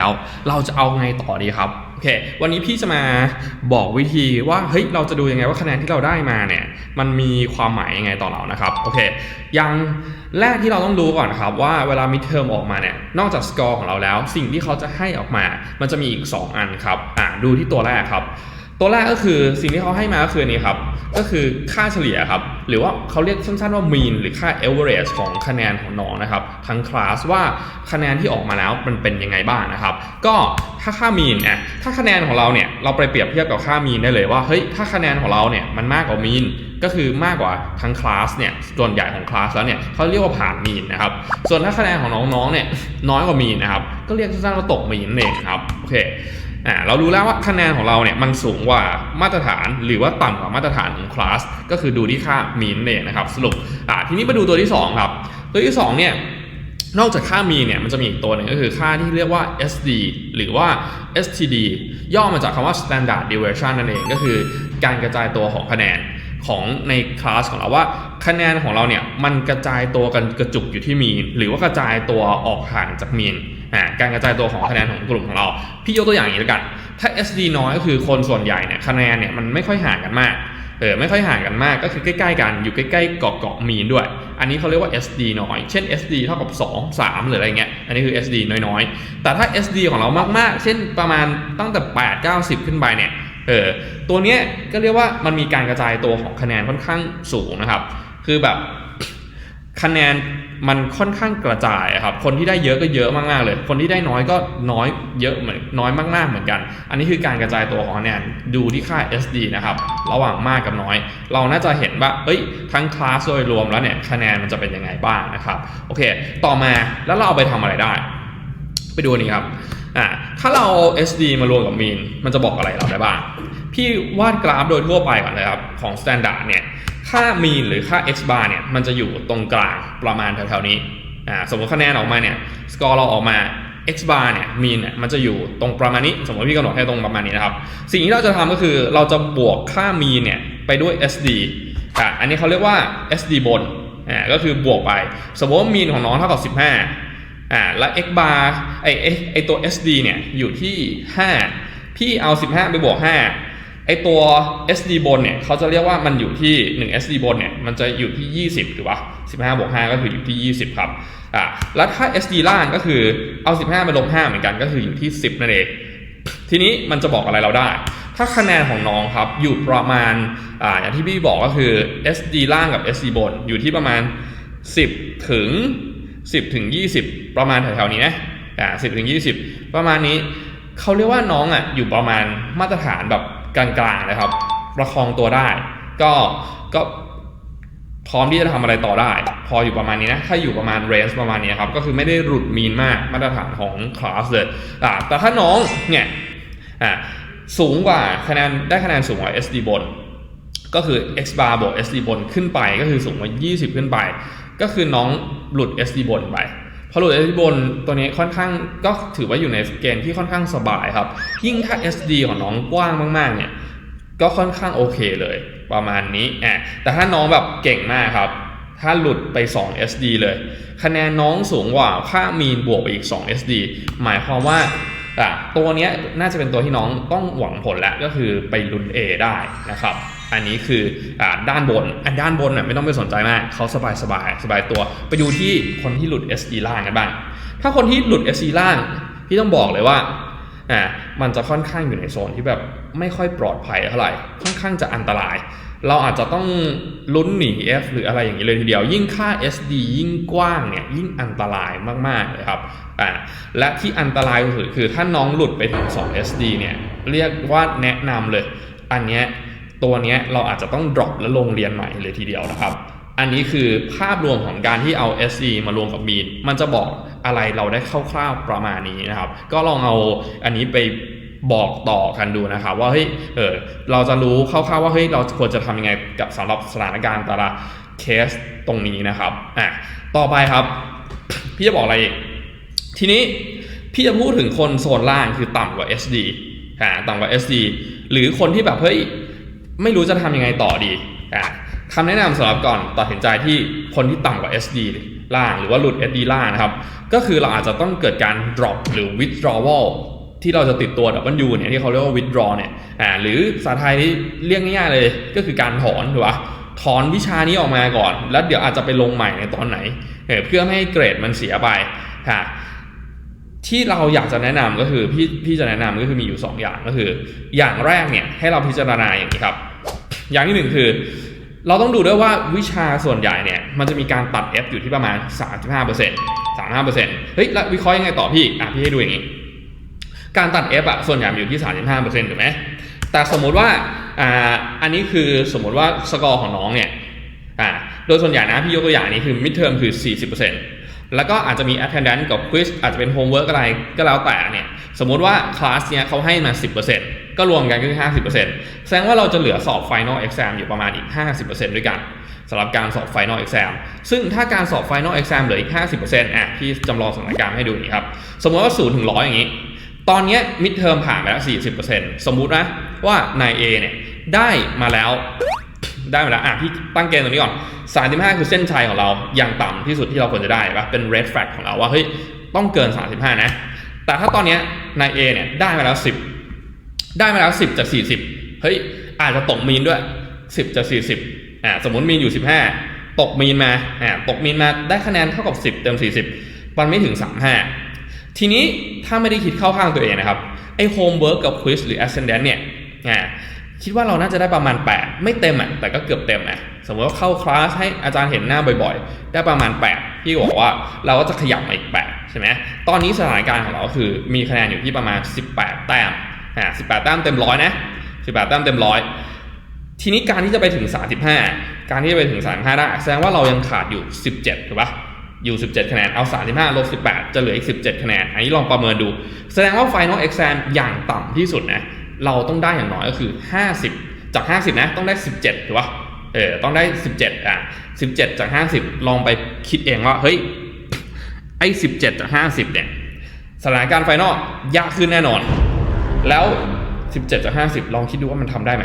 แล้วเราจะเอาไงต่อดีครับโอเค วันนี้พี่จะมาบอกวิธีว่าเฮ้ยเราจะดูยังไงว่าคะแนนที่เราได้มาเนี่ยมันมีความหมายยังไงต่อเรานะครับโอเคอย่างแรกที่เราต้องรู้ก่อนนะครับว่าเวลามิดเทอมออกมาเนี่ยนอกจากสกอร์ของเราแล้ว สิ่งที่เขาจะให้ออกมา มันจะมีอีก 2 อันครับอ่าดูที่ตัวแรกครับ ตัวแรกก็คือสิ่งที่เขาให้มาก็คือนี้ครับ ก็คือค่าเฉลี่ยครับ หรือว่าเขาเรียกสั้นๆว่า mean หรือค่า average ของคะแนนของน้องนะครับ ทั้งคลาสว่าคะแนนที่ออกมาแล้วมันเป็นยังไงบ้างนะครับ ก็ถ้าค่า mean อะถ้าคะแนนของเราเนี่ยเราไปเปรียบเทียบกับค่า mean ได้เลยว่าเฮ้ยถ้าคะแนนของเราเนี่ยมันมากกว่า mean ก็คือมากกว่าทั้งคลาสเนี่ยส่วนใหญ่ของคลาสแล้วเนี่ยเขาเรียกว่าผ่าน mean นะครับ ส่วนถ้าคะแนนของน้องๆเนี่ยน้อยกว่า mean นะครับก็เรียกสั้นๆว่าตก mean นั่นเองครับโอเค อ่าเรารู้แล้วว่าคะแนนของเราเนี่ยมันสูงกว่ามาตรฐานหรือว่าต่ำกว่ามาตรฐานของคลาสก็คือดูที่ค่ามีนเองนะครับสรุปอ่าทีนี้มาดูตัวที่ 2 ครับ ตัวที่ 2 เนี่ยนอกจากค่ามีเนี่ยมันจะมีอีกตัวหนึ่งก็คือค่าที่เรียกว่า SD หรือว่า STD ย่อมาจากคำว่า Standard Deviation นั่นเองก็คือการกระจายตัวของคะแนน ของในคลาสของเราว่าคะแนนของเราเนี่ยมันกระจายตัวกันกระจุกอยู่ที่มีน หรือว่ากระจายตัวออกห่างจากมีนการกระจายตัวของคะแนนของกลุ่มของเรา พี่ยกตัวอย่างอย่างนี้แล้วกัน ถ้า SD น้อยก็คือคนส่วนใหญ่เนี่ยคะแนนเนี่ยมันไม่ค่อยห่างกันมากเออไม่ค่อยห่างกันมากก็คือใกล้ๆกันอยู่ใกล้ๆเกาะเกาะมีนด้วย อันนี้เขาเรียกว่า SD น้อย เช่น SD เท่ากับ 2 3 หรืออะไรเงี้ยอันนี้คือ SD น้อยๆ แต่ถ้า SD ของเรามากๆ เช่นประมาณตั้งแต่ 8 9 10ขึ้นไปเนี่ย เออตัวเนี้ยก็เรียกว่ามันมีการกระจายตัวของคะแนนค่อนข้างสูงนะครับ คือแบบคะแนนมันค่อนข้างกระจายครับ คนที่ได้เยอะก็เยอะมากๆเลย คนที่ได้น้อยก็น้อยเยอะเหมือนน้อยมาก ๆ เหมือนกัน อันนี้คือการกระจายตัวของคะแนนดูที่ค่า SD นะครับ ระหว่างมากกับน้อย เราน่าจะเห็นว่า เอ้ย ทั้งคลาสโดยรวมแล้วเนี่ย คะแนนมันจะเป็นยังไงบ้างนะครับ โอเค ต่อมาแล้วเราเอาไปทำอะไรได้ ไปดูนี่ครับ อ่าถ้าเรา SD มารวมกับ mean มันจะบอกอะไรเราได้บ้าง พี่วาดกราฟโดยทั่วไปก่อนเลยครับ ของ standard เนี่ย ค่า mean หรือค่า x bar เนี่ย มันจะอยู่ตรงกลางประมาณแถวๆนี้ อ่า สมมติคะแนนออกมาเนี่ย สกอร์เราออกมา x bar เนี่ย mean เนี่ย มันจะอยู่ตรงประมาณนี้ สมมติพี่กำหนดให้ตรงประมาณนี้นะครับ สิ่งที่เราจะทำก็คือ เราจะบวกค่า mean เนี่ย ไปด้วย SD อ่าอันนี้เขาเรียกว่า SD บน อ่า ก็คือบวกไป สมมติว่า mean ของน้องเท่ากับ 15 อ่าแล้ว x bar ไอไอไอตัว SD เนี่ยอยู่ที่ 5 พี่เอา 15 ไปบวก 5 ไอตัว SD บนเนี่ยเขาจะเรียกว่ามันอยู่ที่ 1 SD บนเนี่ยมันจะอยู่ที่ 20ถูกปะ15บวก5ก็คืออยู่ที่ 20 ครับอ่าแล้วถ้า SD ล่างก็คือเอา 15ไปลบ5เหมือนกันก็คืออยู่ที่ 10 นั่นเองทีนี้มันจะบอกอะไรเราได้ ถ้าคะแนนของน้องครับอยู่ประมาณอ่าอย่างที่พี่บอกก็คือ SD ล่างกับ SD บนอยู่ที่ประมาณ 10 ถึง 10ถึง20 ประมาณแถวๆนี้นะอ่า10ถึง20ประมาณนี้เขาเรียกว่าน้องอะอยู่ประมาณมาตรฐานแบบกลางๆนะครับ ประคองตัวได้ ก็ก็พร้อมที่จะทำอะไรต่อได้ พออยู่ประมาณนี้นะถ้าอยู่ประมาณเรนจ์ประมาณนี้ครับก็คือไม่ได้หลุดมีนมากมาตรฐานของคลาสเลยอ่าแต่ถ้าน้องเนี่ยอ่าสูงกว่าคะแนนได้คะแนนสูงกว่า SD บน ก็คือ x bar บวก SD บนขึ้นไปก็คือสูงกว่า 20 ขึ้นไป ก็คือน้องหลุด SD บนไปพอหลุด SD บนตัวนี้ค่อนข้างก็ถือว่าอยู่ในเกณฑ์ที่ค่อนข้างสบายครับ ยิ่งถ้า SD ของน้องกว้างมากๆ เนี่ยก็ค่อนข้างโอเคเลยประมาณนี้อะแต่ถ้าน้องแบบเก่งมากครับ ถ้าหลุดไป 2 SD เลย คะแนนน้องสูงกว่าค่ามีนบวกไปอีก 2 SD หมายความว่าตัวนี้น่าจะเป็นตัวที่น้องต้องหวังผลแล้วก็คือไปลุ้น A ได้นะครับ อันนี้คืออด้านบนอันด้านบนน่ะไม่ต้องไปสนใจมากเขาสบายสบายสบายตัว ไปดูที่คนที่หลุด SD ล่างกันบ้าง ถ้าคนที่หลุด SD ล่างพี่ต้องบอกเลยว่าอ่ามันจะค่อนข้างอยู่ในโซนที่แบบไม่ค่อยปลอดภัยเท่าไหร่ค่อนข้างจะอันตราย เราอาจจะต้องลุ้นหนี F หรืออะไรอย่างนี้เลยทีเดียว ยิ่งค่า SD ยิ่งกว้างเนี่ยยิ่งอันตรายมากๆเลยครับอ่าและที่อันตรายที่สุดคือถ้าน้องหลุดไปถึง 2 SD เนี่ยเรียกว่าแนะนำเลย อันเนี้ย ตัวนี้เราอาจจะต้อง drop แล้วลงเรียนใหม่เลยทีเดียวนะครับ อันนี้คือภาพรวมของการที่เอา SE มารวมกับ Mean มันจะบอกอะไรเราได้คร่าวๆประมาณนี้นะครับ ก็ลองเอาอันนี้ไปบอกต่อกันดูนะครับ ว่าเฮ้ยเออเราจะรู้คร่าวๆว่าเฮ้ยเราควรจะทำยังไงกับสำหรับสถานการณ์แต่ละเคสตรงนี้นะครับอะต่อไปครับ พี่จะบอกอะไรอีกทีนี้พี่จะพูดถึงคนโซนล่างคือต่ำกว่า SD อ่าต่ำกว่า SD หรือคนที่แบบเฮ้ย ไม่รู้จะทำยังไงต่อดีอ่าคำแนะนำสำหรับก่อนตัดสินใจที่คนที่ต่ำกว่า SD ล่างหรือว่าหลุด SD ล่างนะครับ ก็คือเราอาจจะต้องเกิดการ drop หรือ withdrawal ที่เราจะติดตัว W เนี่ยที่เขาเรียกว่า withdraw เนี่ยอ่าหรือภาษาไทยที่เรียกง่ายๆเลยก็คือการถอนถูกปะถอนวิชานี้ออกมาก่อน แล้วเดี๋ยวอาจจะไปลงใหม่ในตอนไหนเเพื่อไม่ให้เกรดมันเสียไปค่ะที่เราอยากจะแนะนำก็คือพี่พี่จะแนะนำก็คือมีอยู่ 2 อย่างก็คือ อย่างแรกเนี่ยให้เราพิจารณาอย่างนี้ครับ อย่างที่หนึ่งคือ เราต้องดูด้วยว่าวิชาส่วนใหญ่เนี่ยมันจะมีการตัด F อยู่ที่ประมาณ 35% 35%เฮ้ยแล้ววิเคราะห์ยังไงต่อพี่อะพี่ให้ดูอย่างนี้ การตัด F อะส่วนใหญ่อยู่ที่ 35%ถูกไหมแต่สมมุติว่าอ่าอันนี้คือสมมุติว่าสกอร์ของน้องเนี่ยอ่าโดยส่วนใหญ่นะพี่ยกตัวอย่างนี้คือ mid term คือ 40%แล้วก็อาจจะมี attendance กับ quiz อาจจะเป็น homework อะไรก็แล้วแต่เนี่ยสมมุติว่าคลาสเนี้ยเขาให้มา 10% ก็รวมกันก็คือ 50%แสดงว่าเราจะเหลือสอบ final exam อยู่ประมาณอีก 50%ด้วยกันสำหรับการสอบ final exam ซึ่งถ้าการสอบ final exam เหลืออีก 50%อะพี่จำลองสถานการณ์ให้ดูนี้ครับ สมมติว่า 0 ถึง 100 อย่างนี้ ตอนนี้ย mid term ผ่านไปแล้ว 40%สมมุตินะว่านาย A เนี่ยได้มาแล้วได้มาแล้วอะพี่ตั้งเกณฑ์ตรงนี้ก่อน 35 คือเส้นชัยของเรา อย่างต่ำที่สุดที่เราควรจะได้ปะเป็น red flag ของเราว่าเฮ้ยต้องเกิน 35 นะ แต่ถ้าตอนนี้นาย A เนี่ยได้มาแล้ว 10 ได้มาแล้ว10จาก40เฮ้ยอาจจะตกมีนด้วย10จาก40อ่าสมมติมีนอยู่15ตกมีนมาอ่าตกมีนมาได้คะแนนเท่ากับ10เต็ม40มันไม่ถึง35ทีนี้ถ้าไม่ได้คิดเข้าข้างตัวเองนะครับไอ้ homework กับ quiz หรือ ascendant เนี่ยอ่าคิดว่าเราน่าจะได้ประมาณ 8 ไม่เต็มอะแต่ก็เกือบเต็มอะสมมติว่าเข้าคลาสให้อาจารย์เห็นหน้าบ่อยๆ ได้ประมาณ 8 พี่บอกว่าเราก็จะขยับมาอีก 8 ใช่ไหมตอนนี้สถานการณ์ของเราก็คือมีคะแนนอยู่ที่ประมาณ 18 แต้ม อ่า18แปดต้มเต็มร้อยนะ18แต้มเต็มร้อยทีนี้การที่จะไปถึง 35 การที่จะไปถึง 35 ได้แสดงว่าเรายังขาดอยู่ 17ถูกปะอยู่ 17 คะแนน เอา 35ลบ18 จะเหลืออีก 17 คะแนน อันนี้ลองประเมินดู แสดงว่า Final Exam อย่างต่ำที่สุดนะ เราต้องได้อย่างน้อยก็คือ 50 จาก 50 นะ ต้องได้ 17ถูกปะเออ ต้องได้ 17 อะ 17 จาก 50 ลองไปคิดเองว่า เฮ้ย ไอ้ 17 จาก 50 เนี่ย สถานการณ์ไฟนอลยากขึ้นแน่นอน แล้ว 17จาก50 ลองคิดดูว่ามันทำได้ไหม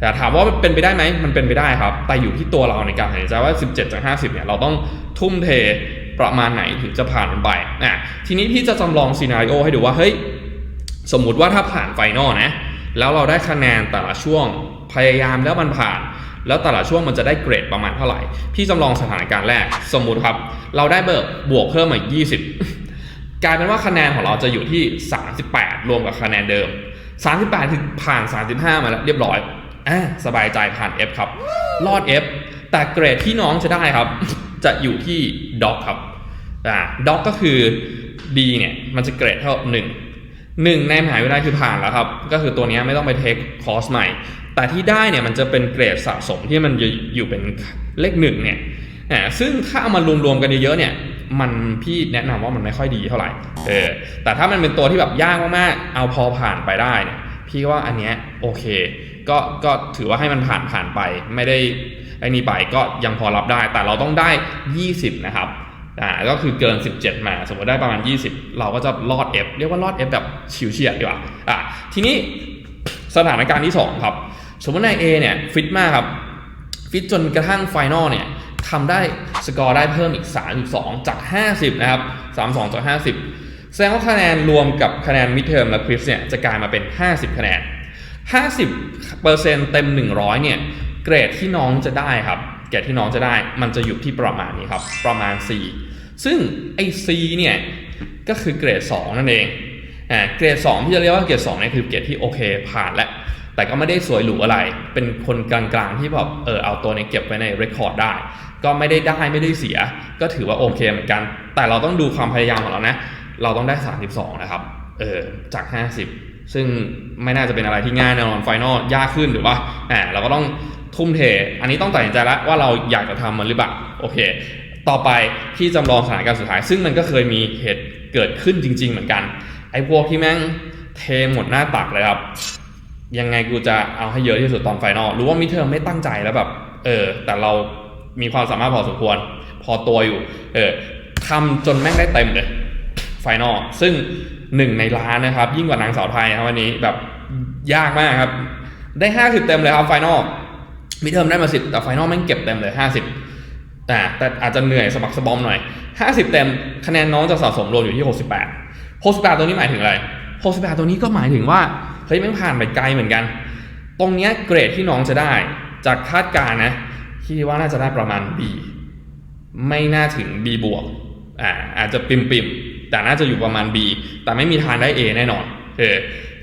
แต่ถามว่าเป็นไปได้ไหมมันเป็นไปได้ครับ แต่อยู่ที่ตัวเราในการตัดสินใจว่า 17จาก50 เนี่ย เราต้องทุ่มเทประมาณไหนถึงจะผ่านมันไปอะทีนี้พี่จะจำลองซีนารีโอให้ดูว่า เฮ้ย สมมุติว่าถ้าผ่านไฟนอลนะ แล้วเราได้คะแนนแต่ละช่วง พยายามแล้วมันผ่าน แล้วแต่ละช่วงมันจะได้เกรดประมาณเท่าไหร่ พี่จำลองสถานการณ์แรก สมมุติครับ เราได้เบิกบวกเพิ่มมา20 กลายเป็นว่าคะแนนของเราจะอยู่ที่ 38 รวมกับคะแนนเดิม 38คือผ่าน 35 มาแล้วเรียบร้อยอ่าสบายใจผ่าน F ครับ รอด F แต่เกรดที่น้องจะได้ครับ จะอยู่ที่ด็อกครับอ่าด็อกก็คือ D เนี่ย มันจะเกรดเท่า1หนึ่งในมหาวิทยาลัยคือผ่านแล้วครับ ก็คือตัวนี้ไม่ต้องไปเทคคอร์สใหม่ แต่ที่ได้เนี่ยมันจะเป็นเกรดสะสมที่มันจะอยู่เป็นเลขหนึ่งเนี่ยอ่าซึ่งถ้าเอามารวมๆกันเยอะๆเนี่ย มันพี่แนะนำว่ามันไม่ค่อยดีเท่าไหร่ เออ แต่ถ้ามันเป็นตัวที่แบบยากมากๆ เอาพอผ่านไปได้เนี่ยพี่ว่าอันเนี้ยโอเค ก็ก็ถือว่าให้มันผ่านผ่านไป ไม่ได้ไอ้นี่ไปก็ยังพอรับได้ แต่เราต้องได้ 20 นะครับอ่าก็คือเกิน 17 มา สมมติได้ประมาณ 20 เราก็จะรอด F เรียกว่ารอด F แบบฉิวเฉียดดีกว่าอ่าทีนี้สถานการณ์ที่ 2 ครับ สมมติใน A เนี่ยฟิตมากครับ ฟิตจนกระทั่งไฟนอลเนี่ย ทำได้สกอร์ได้เพิ่มอีก 3.2 จาก 50 นะครับ 32 จาก 50 แสดงว่าคะแนนรวมกับคะแนนมิดเทอมและคริสเนี่ยจะกลายมาเป็น 50 คะแนน 50 เปอร์เซ็นต์เต็ม 100 เนี่ย เกรดที่น้องจะได้ครับ เกรดที่น้องจะได้ มันจะอยู่ที่ประมาณนี้ครับ ประมาณ C ซึ่งไอ้ C เนี่ย ก็คือเกรด 2 นั่นเอง อ่า เกรด 2 ที่จะเรียกว่าเกรด2เนี่ยคือเกรดที่โอเคผ่านแล้ว แต่ก็ไม่ได้สวยหรูอะไร เป็นคนกลางๆที่แบบเออเอาตัวนี้เก็บไว้ในเรคคอร์ดได้ ก็ไม่ได้ได้ไม่ได้เสีย ก็ถือว่าโอเคเหมือนกัน แต่เราต้องดูความพยายามของเรานะ เราต้องได้ 32 นะครับ เออจาก 50 ซึ่งไม่น่าจะเป็นอะไรที่ง่ายแน่นอนไฟนอลยากขึ้นหรือว่าอ่าเราก็ต้องทุ่มเท อันนี้ต้องตัดสินใจแล้วว่าเราอยากจะทำมันหรือเปล่า โอเค ต่อไปที่จำลองสถานการณ์สุดท้าย ซึ่งมันก็เคยมีเหตุเกิดขึ้นจริง ๆ เหมือนกัน ไอ้พวกที่แม่งเทหมดหน้าตักเลยครับ ยังไงกูจะเอาให้เยอะที่สุดตอนไฟนอลรู้ว่ามิเทอมไม่ตั้งใจแล้วแบบ เออ แต่เรามีความสามารถพอสมควร พอตัวอยู่ เออทำจนแม่งได้เต็มเลยไฟนอลซึ่งหนึ่งในล้านนะครับ ยิ่งกว่านางสาวไทยครับวันนี้แบบยากมากครับ ได้ห้าสิบเต็มเลยครับไฟนอลมิเทอมได้มาสิบแต่ไฟนอลแม่งเก็บเต็มเลยห้าสิบแต่แต่อาจจะเหนื่อยสะบักสบอมหน่อย50เต็มคะแนนน้องจะสะสมรวมอยู่ที่68 68ตัวนี้หมายถึงอะไร68ตัวนี้ก็หมายถึงว่า เฮ้ยม่งผ่านไปไกลเหมือนกัน ตรงเนี้ยเกรดที่น้องจะได้ จากคาดการณ์นะที่ว่าน่าจะได้ประมาณ B ไม่น่าถึง B บวกอ่าอาจจะปิมปิมแต่น่าจะอยู่ประมาณ B แต่ไม่มีทางได้ A แน่นอนเออ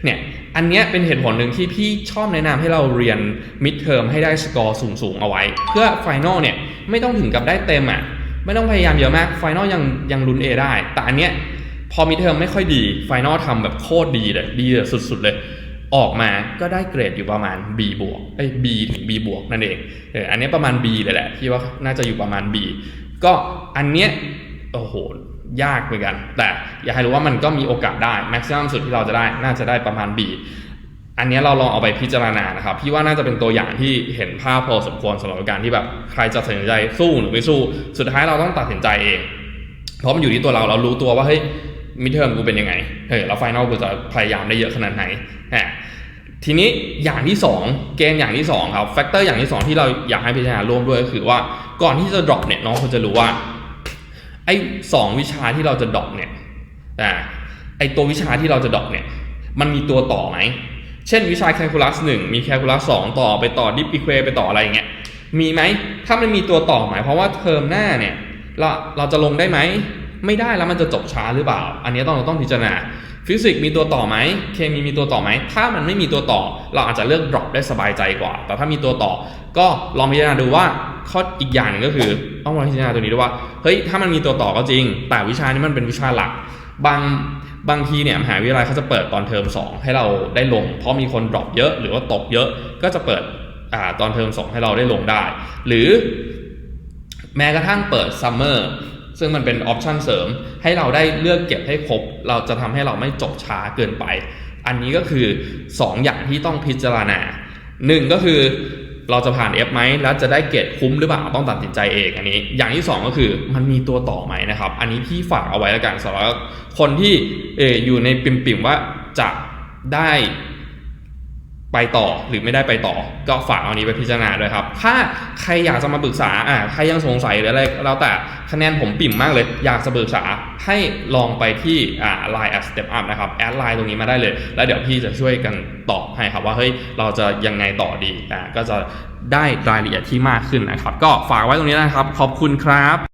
เนี่ยอันเนี้ยเป็นเหตุผลหนึ่งที่พี่ชอบแนะนำให้เราเรียนมิดเทอมให้ได้สกอร์สูงๆเอาไว้ เพื่อไฟนอลเนี่ยไม่ต้องถึงกับได้เต็มอะไม่ต้องพยายามเยอะมากไฟนอลยังยังลุ้น A ได้ แต่อันเนี้ยพอมิดเทอมไม่ค่อยดีไฟนอลทำแบบโคตรดีเลยดีสุดๆเลย ออกมาก็ได้เกรดอยู่ประมาณ B บวกเอ้ย B ถึง B บวกนั่นเองเอออันนี้ประมาณ B เลยแหละพี่ว่าน่าจะอยู่ประมาณ B ก็อันเนี้ยโอ้โหยากเหมือนกัน แต่อยากให้รู้ว่ามันก็มีโอกาสได้แม็กซิมัมสุดที่เราจะได้น่าจะได้ประมาณ B อันนี้เราลองเอาไปพิจารณานะครับ พี่ว่าน่าจะเป็นตัวอย่างที่เห็นภาพพอสมควรสำหรับการที่แบบใครจะตัดสินใจสู้หรือไม่สู้ สุดท้ายเราต้องตัดสินใจเอง เพราะมันอยู่ที่ตัวเราเรารู้ตัวว่าเฮ้ยมิเทอมกูเป็นยังไงเฮ้ยแล้วไฟนอลกูจะพยายามได้เยอะขนาดไหนฮะ ทีนี้อย่างที่ 2 เกณฑ์อย่างที่2ครับแฟกเตอร์อย่างที่ 2 ที่เราอยากให้พิจารณาร่วมด้วยก็คือว่าก่อนที่จะดรอปเนี่ยน้องควรจะรู้ว่าไอ้สองวิชาที่เราจะดรอปเนี่ยอ่าไอ้ตัววิชาที่เราจะดรอปเนี่ยมันมีตัวต่อไหมเช่นวิชาแคลคูลัส1มีแคลคูลัส2ต่อไปต่อดิฟอีควไปต่ออะไรอย่างเงี้ยมีไหมถ้ามันมีตัวต่อหมายเพราะว่าเทอมหน้าเนี่ยเราเราจะลงได้ไหม ไม่ได้แล้วมันจะจบช้าหรือเปล่า อันนี้ต้องเราต้องพิจารณา ฟิสิกส์มีตัวต่อไหมเคมีมีตัวต่อไหม ถ้ามันไม่มีตัวต่อ เราอาจจะเลือก drop ได้สบายใจกว่า แต่ถ้ามีตัวต่อ ก็ลองพิจารณาดูว่าข้ออีกอย่างหนึ่งก็คือต้องลองพิจารณาตัวนี้ด้วยว่าเฮ้ยถ้ามันมีตัวต่อก็จริง แต่วิชานี้มันเป็นวิชาหลัก บางบางทีเนี่ยมหาวิทยาลัยเขาจะเปิดตอนเทอม2 ให้เราได้ลง เพราะมีคน drop เยอะหรือว่าตกเยอะก็จะเปิดอ่าตอนเทอม2 ให้เราได้ลงได้ หรือแม้กระทั่งเปิดซัมเมอร์ ซึ่งมันเป็นออปชันเสริมให้เราได้เลือกเก็บให้ครบ เราจะทำให้เราไม่จบช้าเกินไป อันนี้ก็คือ 2 อย่างที่ต้องพิจารณา 1 ก็คือเราจะผ่าน F ไหมแล้วจะได้เกรดคุ้มหรือเปล่าต้องตัดสินใจเองอันนี้ อย่างที่ 2 ก็คือมันมีตัวต่อไหมนะครับ อันนี้พี่ฝากเอาไว้แล้วกันสำหรับคนที่เอออยู่ในปิ่มๆว่าจะได้ ไปต่อหรือไม่ได้ไปต่อ ก็ฝากเอานี้ไปพิจารณาด้วยครับ ถ้าใครอยากจะมาปรึกษาอ่าใครยังสงสัยหรืออะไรแล้วแต่คะแนนผมปิ่มมากเลย อยากจะปรึกษาให้ลองไปที่อ่า line at step up นะครับแอดไลน์ตรงนี้มาได้เลย แล้วเดี๋ยวพี่จะช่วยกันตอบให้ครับว่าเฮ้ยเราจะยังไงต่อดีอ่าก็จะได้รายละเอียดที่มากขึ้นนะครับ ก็ฝากไว้ตรงนี้นะครับ ขอบคุณครับ